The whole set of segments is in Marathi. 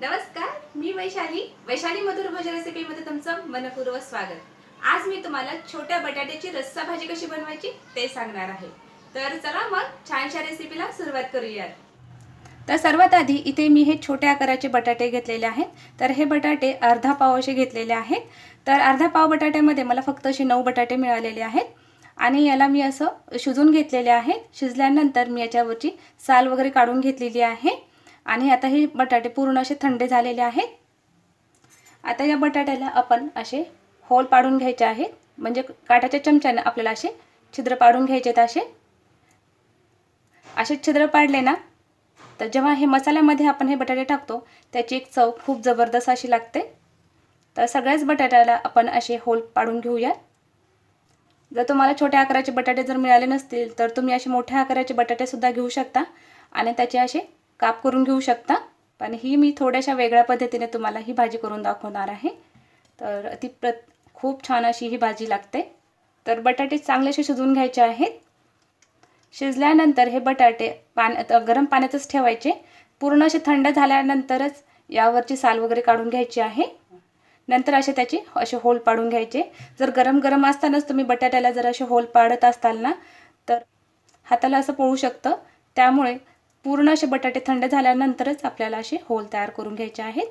नमस्कार मी वैशाली. वैशाली मधुर भोजन रेसिपीमध्ये तुमचं मनपूर्वक स्वागत. आज मी तुम्हाला छोट्या बटाट्याची रस्सा भाजी कशी बनवायची ते सांगणार आहे. तर चला मग छानशा रेसिपीला सुरुवात करूयात. तर सर्वात आधी इथे मी हे छोट्या आकाराचे बटाटे घेतलेले आहेत. तर हे बटाटे अर्धा पाव असे घेतलेले आहेत. तर अर्धा पाव बटाट्यामध्ये मला फक्त असे नऊ बटाटे मिळालेले आहेत. आणि याला मी असं शिजून घेतलेले आहेत. शिजल्यानंतर मी याच्यावरची साल वगैरे काढून घेतलेली आहे. आणि आता हे बटाटे पूर्ण असे थंड झालेले आहेत. आता या बटाट्याला आपण असे होल पाडून घ्यायचे आहेत म्हणजे काठाच्या चमच्यानं आपल्याला असे छिद्र पाडून घ्यायचे आहेत असे. असे छिद्र पाडले ना तर जेव्हा हे मसाल्यामध्ये आपण हे बटाटे टाकतो त्याची एक चव खूप जबरदस्त अशी लागते. तर सगळ्याच बटाट्याला आपण असे होल पाडून घेऊया. जर तुम्हाला छोट्या आकाराचे बटाटे जर मिळाले नसतील तर तुम्ही असे मोठ्या आकाराचे बटाटेसुद्धा घेऊ शकता आणि त्याचे असे काप करून घेऊ शकता. पण ही मी थोड्याशा वेगळ्या पद्धतीने तुम्हाला ही भाजी करून दाखवणार आहे. तर ती प्र खूप छान अशी ही भाजी लागते. तर बटाटे चांगलेसे शिजवून घ्यायचे आहेत. शिजल्यानंतर हे बटाटे पाण्यात गरम पाण्यातच ठेवायचे. पूर्ण असे थंड झाल्यानंतरच यावरची साल वगैरे काढून घ्यायची आहे. नंतर असे त्याचे असे होल पाडून घ्यायचे. जर गरम गरम असतानाच तुम्ही बटाट्याला जर असे होल पाडत असताल ना तर हाताला असं पोळू शकतं. त्यामुळे पूर्ण असे बटाटे थंड झाल्यानंतरच आपल्याला असे होल तयार करून घ्यायचे आहेत.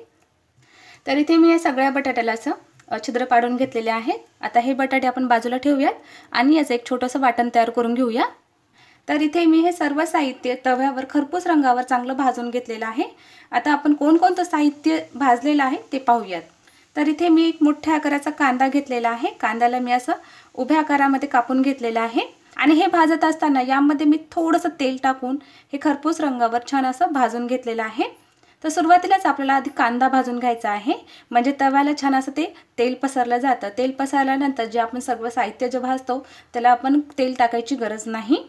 तर इथे मी या सगळ्या बटाट्याला असं छिद्र पाडून घेतलेले आहेत. आता हे बटाटे आपण बाजूला ठेवूयात आणि याचं एक छोटंसं वाटण तयार करून घेऊया. तर इथे मी हे सर्व साहित्य तव्यावर खरपूस रंगावर चांगलं भाजून घेतलेलं आहे. आता आपण कोणकोणतं साहित्य भाजलेलं आहे ते पाहूयात. तर इथे मी एक मोठ्या आकाराचा कांदा घेतलेला आहे. कांद्याला मी असं उभ्या आकारामध्ये कापून घेतलेलं आहे. आणि हे भाजत असताना यामध्ये मी थोडंसं तेल टाकून हे खरपूस रंगावर छान असं भाजून घेतलेलं आहे. तर सुरुवातीलाच आपल्याला आधी कांदा भाजून घ्यायचा आहे. म्हणजे तव्याला छान असं ते तेल पसरलं जातं. तेल पसरल्यानंतर जे आपण सगळं साहित्य जे भाजतो त्याला आपण तेल टाकायची गरज नाही.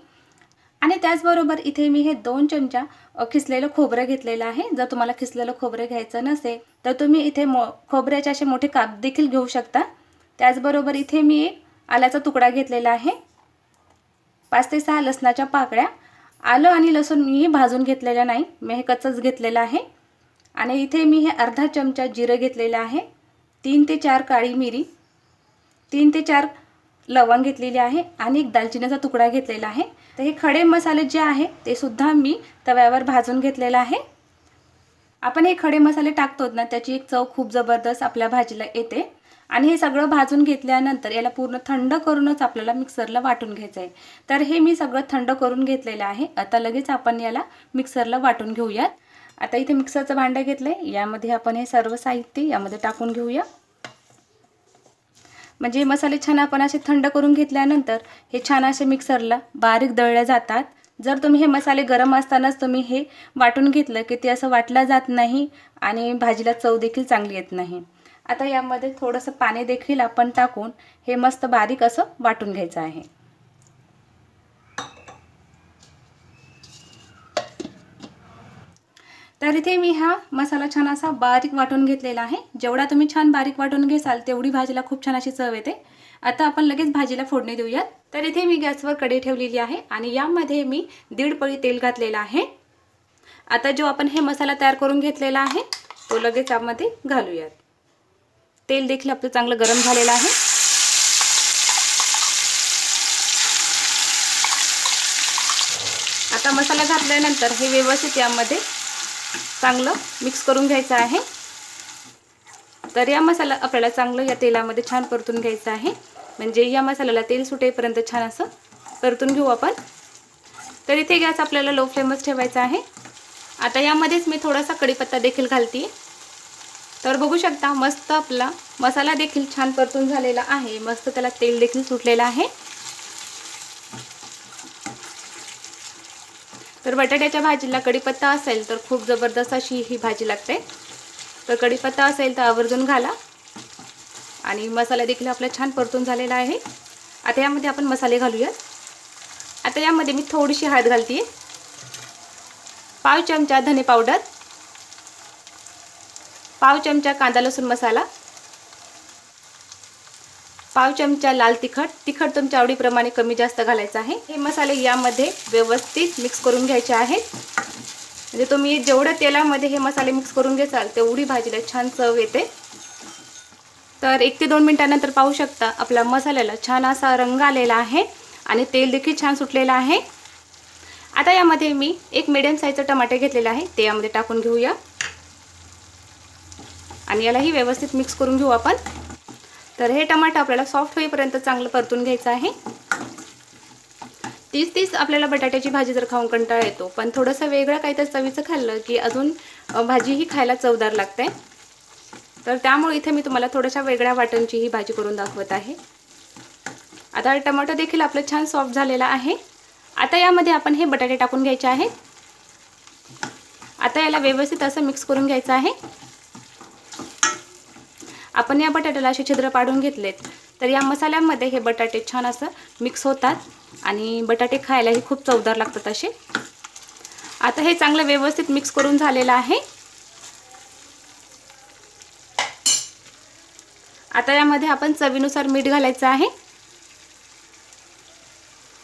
आणि त्याचबरोबर इथे मी हे दोन चमचा खिसलेलं खोबरं घेतलेलं आहे. जर तुम्हाला खिसलेलं खोबरं घ्यायचं नसेल तर तुम्ही इथे मो खोबऱ्याचे असे मोठे काप देखील घेऊ शकता. त्याचबरोबर इथे मी एक आल्याचा तुकडा घेतलेला आहे. पाच ते सहा लसणाच्या पाकळ्या आलं आणि लसूण मी भाजून घेतलेलं नाही. मी हे कच्चंच घेतलेलं आहे. आणि इथे मी हे अर्धा चमचा जिरं घेतलेलं आहे. तीन ते चार काळी मिरी तीन ते चार लवंग घेतलेली आहे आणि एक दालचिनीचा तुकडा घेतलेला आहे. तर हे खडे मसाले जे आहे ते सुद्धा मी तव्यावर भाजून घेतलेलं आहे. आपण हे खडे मसाले टाकतो ना त्याची एक चव खूप जबरदस्त आपल्या भाजीला येते. आणि हे सगळं भाजून घेतल्यानंतर याला पूर्ण थंड करूनच आपल्याला मिक्सरला वाटून घ्यायचं आहे तर हे मी सगळं थंड करून घेतलेलं आहे. आता लगेच आपण याला मिक्सरला वाटून घेऊयात. आता इथे मिक्सरचं भांडं घेतलं आहे यामध्ये आपण हे सर्व साहित्य यामध्ये टाकून घेऊया. म्हणजे मसाले छान आपण असे थंड करून घेतल्यानंतर हे छान असे मिक्सरला बारीक दळले जातात. जर तुम्ही हे मसाले गरम असतानाच तुम्ही हे वाटून घेतलं की ते असं वाटलं जात नाही आणि भाजीला चव देखील चांगली येत नाही. आता यामध्ये थोडंसं पाणी देखील आपण टाकून हे मस्त बारीक असं वाटून घ्यायचं आहे. तर इथे मी हा मसाला छान असा बारीक वाटून घेतलेला आहे. जेवढा तुम्ही छान बारीक वाटून घेसाल तेवढी भाजीला खूप छान अशी चव येते. आता आपण लगेच भाजीला फोडणी देऊयात. तर इथे मी गॅसवर कढी ठेवलेली आहे आणि यामध्ये मी दीड पळी तेल घातलेलं आहे. आता जो आपण हे मसाला तयार करून घेतलेला आहे तो लगेच यामध्ये घालूयात. तेल देखील आपलं चांगलं गरम झालेलं आहे. आता मसाला घातल्यानंतर हे व्यवस्थित यामध्ये चांगलं मिक्स करून घ्यायचं आहे. तर या मसाला आपल्याला चांगलं या तेलामध्ये छान परतून घ्यायचं आहे. म्हणजे या मसाल्याला तेल सुटेपर्यंत छान असं परतून घेऊ आपण. तर इथे गॅस आपल्याला लो फ्लेमच ठेवायचा आहे. आता यामध्येच मी थोडासा कढीपत्ता देखील घालते तर बघू शकता मस्त आपला मसाला देखील छान परतून झालेला आहे. मस्त त्याला तेल देखील सुटलेलं आहे. तर बटाट्याच्या भाजीला कढीपत्ता असेल तर खूप जबरदस्त अशी ही भाजी लागते. तर कढीपत्ता असेल तर आवर्जून घाला. आणि मसाला देखील आपला छान परतून झालेला आहे. आता यामध्ये आपण मसाले घालूयात. आता यामध्ये मी थोडीशी हळद घालते पाव चमचा धने पावडर. पाव चमचा कांदा लसूण मसाला पाव चमचा लाल तिखट तिखट तुमच्या आवडीप्रमाणे कमी जास्त घालायचं आहे. हे मसाले यामध्ये व्यवस्थित मिक्स करून घ्यायचे आहेत. म्हणजे तुम्ही जेवढं तेलामध्ये हे मसाले मिक्स करून घेसाल तेवढी भाजीला छान चव येते. तर एक ते दोन मिनटानंतर पाहू शकता आपल्या मसाल्याला छान असा रंग आलेला आहे आणि तेल देखील छान सुटलेलं आहे. आता यामध्ये मी एक मिडियम साईजचं टमाटे घेतलेलं आहे ते यामध्ये टाकून घेऊया. आणि यालाही व्यवस्थित मिक्स करून घेऊ आपण. तर हे टमाटर आपल्याला सॉफ्ट होईपर्यंत चांगलं परतून घ्यायचं आहे. तीच तीच आपल्याला बटाट्याची भाजी जर खाऊन कंटाळा येतो पण थोडंसं वेगळं काहीतरी चवीचं खाल्लं की अजून भाजीही खायला चवदार लागते. तर त्यामुळे इथे मी तुम्हाला थोड्याशा वेगळ्या वाटणची ही भाजी करून दाखवत आहे. आता टमाटो देखील आपलं छान सॉफ्ट झालेला आहे. आता यामध्ये आपण हे बटाटे टाकून घ्यायचे आहेत आता याला व्यवस्थित असं मिक्स करून घ्यायचं आहे. आपण या बटाट्याला असे छिद्र पाडून घेतलेत. तर या मसाल्यामध्ये हे बटाटे छान असं मिक्स होतात. आणि बटाटे खायलाही खूप चवदार लागतात असे. आता हे चांगलं व्यवस्थित मिक्स करून झालेलं आहे. आता यामध्ये आपण चवीनुसार मीठ घालायचं आहे.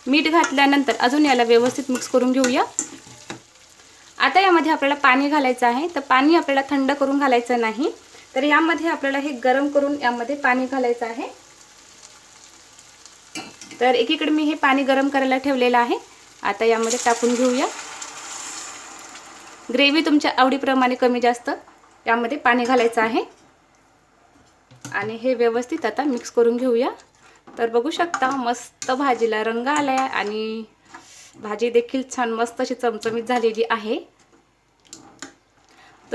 मीठ घातल्यानंतर अजून याला व्यवस्थित मिक्स करून घेऊया. आता यामध्ये आपल्याला पाणी घालायचं आहे. तर पाणी आपल्याला थंड करून घालायचं नाही. तर यामध्ये आपल्याला हे गरम करून यामध्ये पाणी घालायचं आहे. तर एकीकडे मी हे पाणी गरम करायला ठेवलेलं आहे. आता यामध्ये टाकून घेऊया. ग्रेव्ही तुमच्या आवडीप्रमाणे कमी जास्त यामध्ये पाणी घालायचं आहे. आणि हे व्यवस्थित आता मिक्स करून घेऊया. तर बघू शकता मस्त भाजीला रंग आला आहे आणि भाजी देखील छान मस्त अशी चमचमीत झालेली आहे.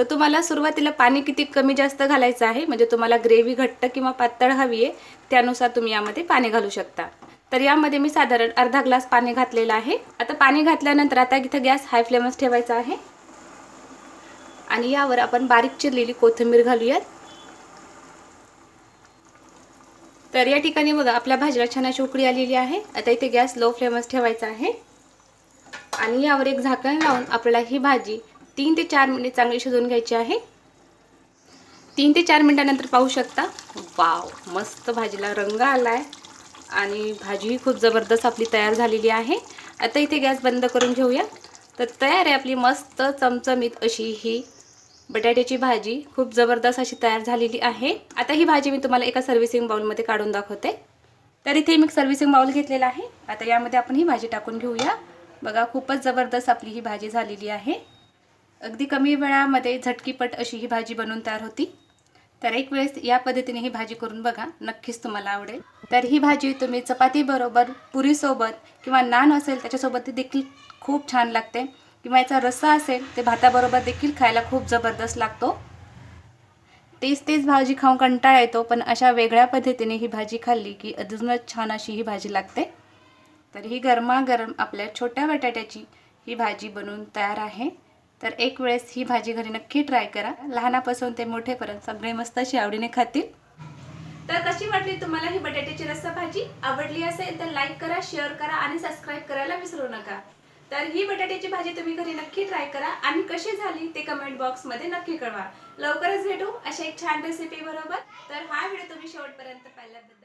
तर तुम्हाला सुरुवातीला पाणी किती कमी जास्त घालायचं आहे? म्हणजे तुम्हाला ग्रेव्ही घट्ट किंवा पातळ हवी आहे त्यानुसार तुम्ही यामध्ये पाणी घालू शकता. तर यामध्ये मी साधारण अर्धा ग्लास पाणी घातलेलं आहे. आता पाणी घातल्यानंतर आता इथं गॅस हाय फ्लेमच ठेवायचा आहे. आणि यावर आपण बारीक चिरलेली कोथिंबीर घालूयात. तर या ठिकाणी बघा आपल्या भाजीला छान अशी उकळी आलेली आहे. आता इथे गॅस लो फ्लेमच ठेवायचा आहे. आणि यावर एक झाकण लावून आपल्याला ही भाजी तीन ते चार मिनिट चांगली शिजवून घ्यायची आहे. तीन ते चार मिनटानंतर पाहू शकता. वाव मस्त भाजीला रंग आला आहे आणि भाजीही खूप जबरदस्त आपली तयार झालेली आहे. आता इथे गॅस बंद करून घेऊया. तर तयार आहे आपली मस्त चमचमीत अशी ही बटाट्याची भाजी. खूप जबरदस्त अशी तयार झालेली आहे. आता ही भाजी मी तुम्हाला एका सर्व्हिसिंग बाउलमध्ये काढून दाखवते. तर इथे मी सर्व्हिसिंग बाउल घेतलेला आहे. आता यामध्ये आपण ही भाजी टाकून घेऊया. बघा खूपच जबरदस्त आपली ही भाजी झालेली आहे. अगदी कमी वेळामध्ये झटकीपट अशी ही भाजी बनवून तयार होती. तर एक वेळेस या पद्धतीने ही भाजी करून बघा नक्कीच तुम्हाला आवडेल. तर ही भाजी तुम्ही चपातीबरोबर पुरीसोबत किंवा नान असेल त्याच्यासोबत देखील खूप छान लागते. किंवा याचा रस्सा असेल ते भाताबरोबर देखील खायला खूप जबरदस्त लागतो. तेच तेच भाजी खाऊन कंटाळा येतो पण अशा वेगळ्या पद्धतीने ही भाजी खाल्ली की अजूनच छान अशी ही भाजी लागते. तर ही गरमागरम आपल्या छोट्या बटाट्याची ही भाजी बनवून तयार आहे. तर एक वेळेस ही भाजी घरी नक्की ट्राय करा. लहानापासून ते मोठेपर्यंत सगळे मस्त अशी आवडीने खातील. तर कशी वाटली तुम्हाला ही बटाट्याची रस्सा भाजी? आवडली असेल तर लाईक करा शेअर करा आणि सबस्क्राईब करायला विसरू नका. तर ही बटाट्याची भाजी तुम्ही घरी नक्की ट्राय करा आणि कशी झाली ते कमेंट बॉक्समध्ये नक्की कळवा. लवकरच भेटू अशा एक छान रेसिपी बरोबर. तर हा व्हिडिओ तुम्ही शेवटपर्यंत पाहिल्याबद्दल